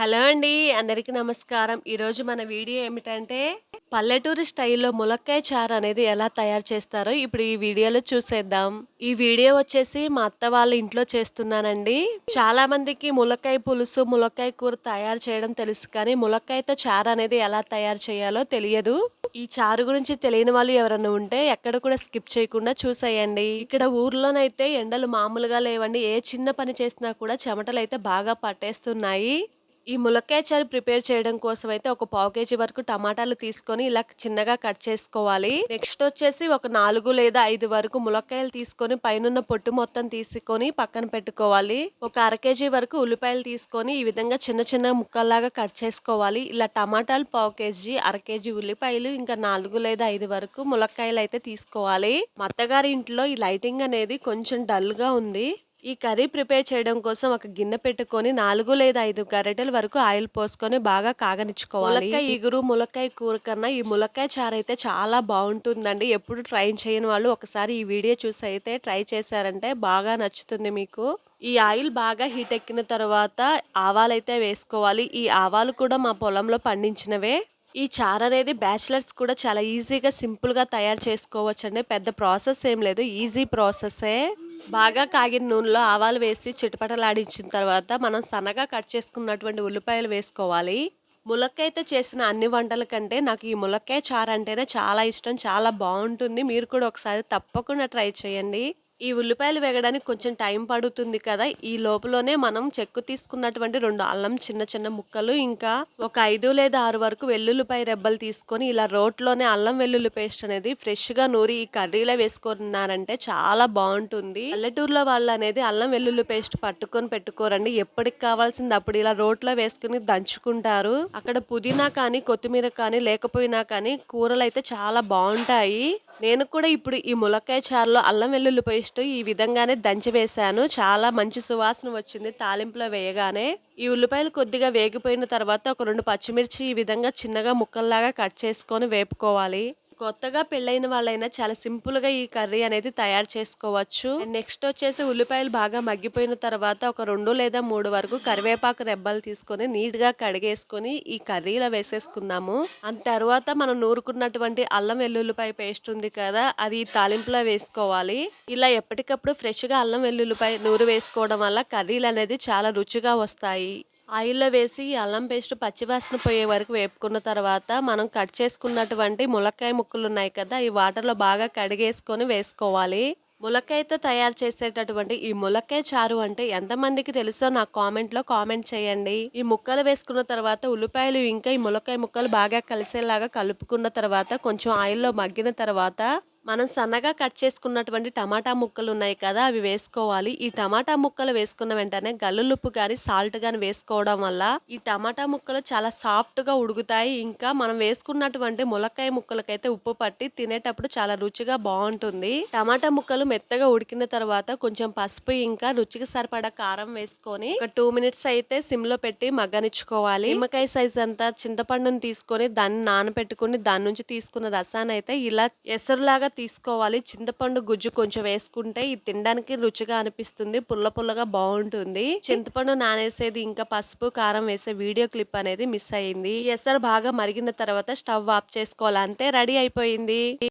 Hello అండి అందరికీ నమస్కారం. ఈరోజు మన వీడియో ఏమిటంటే పల్లెటూరు స్టైల్లో ములక్కాయ చారు అనేది ఎలా తయారు చేస్తారో ఇప్పుడు ఈ వీడియోలో చూసేద్దాం. ఈ వీడియో వచ్చేసి మా అత్త వాళ్ళ ఇంట్లో చేస్తున్నానండి. చాలా మందికి ములక్కాయ పులుసు ములక్కాయ కూర తయారు చేయడం తెలుసు కానీ ములక్కాయతో చారు అనేది ఎలా తయారు చేయాలో తెలియదు. ఈ చారు గురించి తెలియని వాళ్ళు ఎవరైనా ఉంటే ఎక్కడ కూడా స్కిప్ చేయకుండా చూసేయండి. ఇక్కడ ఊర్లోనైతే ఎండలు మామూలుగా లేవండి. ఏ చిన్న పని చేసినా కూడా చెమటలు అయితే బాగా పట్టేస్తున్నాయి. ఈ ములక్కాయ చారు ప్రిపేర్ చేయడం కోసం అయితే ఒక పావు కేజీ వరకు టమాటాలు తీసుకొని ఇలా చిన్నగా కట్ చేసుకోవాలి. నెక్స్ట్ వచ్చేసి ఒక నాలుగు లేదా ఐదు వరకు ములక్కాయలు తీసుకొని పైన పొట్టు మొత్తం తీసుకొని పక్కన పెట్టుకోవాలి. ఒక అర కేజీ వరకు ఉల్లిపాయలు తీసుకొని ఈ విధంగా చిన్న చిన్న ముక్కల్లాగా కట్ చేసుకోవాలి. ఇలా టమాటాలు పావు కేజీ అర కేజీ ఉల్లిపాయలు ఇంకా నాలుగు లేదా ఐదు వరకు ములక్కాయలు అయితే తీసుకోవాలి. మా అత్తగారి ఇంట్లో ఈ లైటింగ్ అనేది కొంచెం డల్గా ఉంది. ఈ కర్రీ ప్రిపేర్ చేయడం కోసం ఒక గిన్నె పెట్టుకొని నాలుగు లేదా ఐదు గరిటెల వరకు ఆయిల్ పోసుకొని బాగా కాగనిచ్చుకోవాలి. ములక్కాయ ఇగురు ములక్కాయ కూర కన్నా ఈ ములక్కాయ చారు అయితే చాలా బాగుంటుందండి. ఎప్పుడు ట్రై చేయని వాళ్ళు ఒకసారి ఈ వీడియో చూసి అయితే ట్రై చేశారంటే బాగా నచ్చుతుంది మీకు. ఈ ఆయిల్ బాగా హీట్ ఎక్కిన తర్వాత ఆవాలైతే వేసుకోవాలి. ఈ ఆవాలు కూడా మా పొలంలో పండించినవే. ఈ చారు అనేది బ్యాచిలర్స్ కూడా చాలా ఈజీగా సింపుల్గా తయారు చేసుకోవచ్చు అండి పెద్ద ప్రాసెస్ ఏం లేదు. ఈజీ ప్రాసెస్సే బాగా కాగిన నూనెలో ఆవాలు వేసి చిటపటలాడించిన తర్వాత మనం సన్నగా కట్ చేసుకున్నటువంటి ఉల్లిపాయలు వేసుకోవాలి. ములక్కాయతో చేసిన అన్ని వంటల కంటే నాకు ఈ ములక్కాయ చారు అంటేనే చాలా ఇష్టం చాలా బాగుంటుంది. మీరు కూడా ఒకసారి తప్పకుండా ట్రై చేయండి. ఈ ఉల్లిపాయలు వేగడానికి కొంచెం టైం పడుతుంది కదా. ఈ లోపలనే మనం చెక్కు తీసుకున్నటువంటి రెండు అల్లం చిన్న చిన్న ముక్కలు ఇంకా ఒక ఐదు లేదా ఆరు వరకు వెల్లుల్లిపాయ రెబ్బలు తీసుకొని ఇలా రోట్లోనే అల్లం వెల్లుల్లి పేస్ట్ అనేది ఫ్రెష్గా నూరి ఈ కర్రీలో వేసుకున్నారంటే చాలా బాగుంటుంది. పల్లెటూరులో వాళ్ళు అనేది అల్లం వెల్లుల్లి పేస్ట్ పట్టుకొని పెట్టుకోరండి. ఎప్పటికి కావాల్సింది అప్పుడు ఇలా రోట్లో వేసుకుని దంచుకుంటారు. అక్కడ పుదీనా కానీ కొత్తిమీర కానీ లేకపోయినా కానీ కూరలు అయితే చాలా బాగుంటాయి. నేను కూడా ఇప్పుడు ఈ ములక్కాయ చారులో అల్లం వెల్లుల్లి పేస్ట్ ఈ విధంగానే దంచి వేశాను. చాలా మంచి సువాసన వచ్చింది తాలింపులో వేయగానే. ఈ ఉల్లిపాయలు కొద్దిగా వేగిపోయిన తర్వాత ఒక రెండు పచ్చిమిర్చి ఈ విధంగా చిన్నగా ముక్కల్లాగా కట్ చేసుకొని వేపుకోవాలి. కొత్తగా పెళ్ళైన వాళ్ళైనా చాలా సింపుల్గా ఈ కర్రీ అనేది తయారు చేసుకోవచ్చు. నెక్స్ట్ వచ్చేసి ఉల్లిపాయలు బాగా మగ్గిపోయిన తర్వాత ఒక రెండు లేదా మూడు వరకు కరివేపాకు రెబ్బలు తీసుకొని నీట్గా కడిగేసుకొని ఈ కర్రీలో వేసేసుకుందాము. అంత తర్వాత మనం నూరుకున్నటువంటి అల్లం వెల్లుల్లిపాయ పేస్ట్ ఉంది కదా అది ఈ తాలింపులో వేసుకోవాలి. ఇలా ఎప్పటికప్పుడు ఫ్రెష్గా అల్లం వెల్లుల్లిపాయ నూరు వేసుకోవడం వల్ల కర్రీలు అనేది చాలా రుచిగా వస్తాయి. ఆయిల్లో వేసి అల్లం పేస్ట్ పచ్చివాసన పోయే వరకు వేపుకున్న తర్వాత మనం కట్ చేసుకున్నటువంటి ములక్కాయ ముక్కలు ఉన్నాయి కదా ఈ వాటర్లో బాగా కడిగేసుకొని వేసుకోవాలి. ములక్కాయతో తయారు చేసేటటువంటి ఈ ములక్కాయ చారు అంటే ఎంతమందికి తెలుసో నాకు కామెంట్లో కామెంట్ చేయండి. ఈ ముక్కలు వేసుకున్న తర్వాత ఉల్లిపాయలు ఇంకా ఈ ములక్కాయ ముక్కలు బాగా కలిసేలాగా కలుపుకున్న తర్వాత కొంచెం ఆయిల్లో మగ్గిన తర్వాత మనం సన్నగా కట్ చేసుకున్నటువంటి టమాటా ముక్కలు ఉన్నాయి కదా అవి వేసుకోవాలి. ఈ టమాటా ముక్కలు వేసుకున్న వెంటనే గల్లులుప్పు కానీ సాల్ట్ కానీ వేసుకోవడం వల్ల ఈ టమాటా ముక్కలు చాలా సాఫ్ట్గా ఉడుకుతాయి. ఇంకా మనం వేసుకున్నటువంటి ములక్కాయ ముక్కలకైతే ఉప్పు పట్టి తినేటప్పుడు చాలా రుచిగా బాగుంటుంది. టమాటా ముక్కలు మెత్తగా ఉడికిన తర్వాత కొంచెం పసుపు ఇంకా రుచికి సరిపడా కారం వేసుకొని ఒక టూ మినిట్స్ అయితే సిమ్లో పెట్టి మగ్గనిచ్చుకోవాలి. నిమ్మకాయ సైజ్ అంతా చింతపండుని తీసుకొని దాన్ని నానబెట్టుకుని దాని నుంచి తీసుకున్న రసాన్ని అయితే ఇలా ఎసరులాగా తీసుకోవాలి. చింతపండు గుజ్జు కొంచెం వేసుకుంటే ఇది తినడానికి రుచిగా అనిపిస్తుంది. పుల్ల పుల్లగా బాగుంటుంది. చింతపండు నానేసేది ఇంకా పసుపు కారం వేసే వీడియో క్లిప్ అనేది మిస్ అయింది ఎసరు బాగా మరిగిన తర్వాత స్టవ్ ఆఫ్ చేసుకోవాలి అంతే రెడీ అయిపోయింది.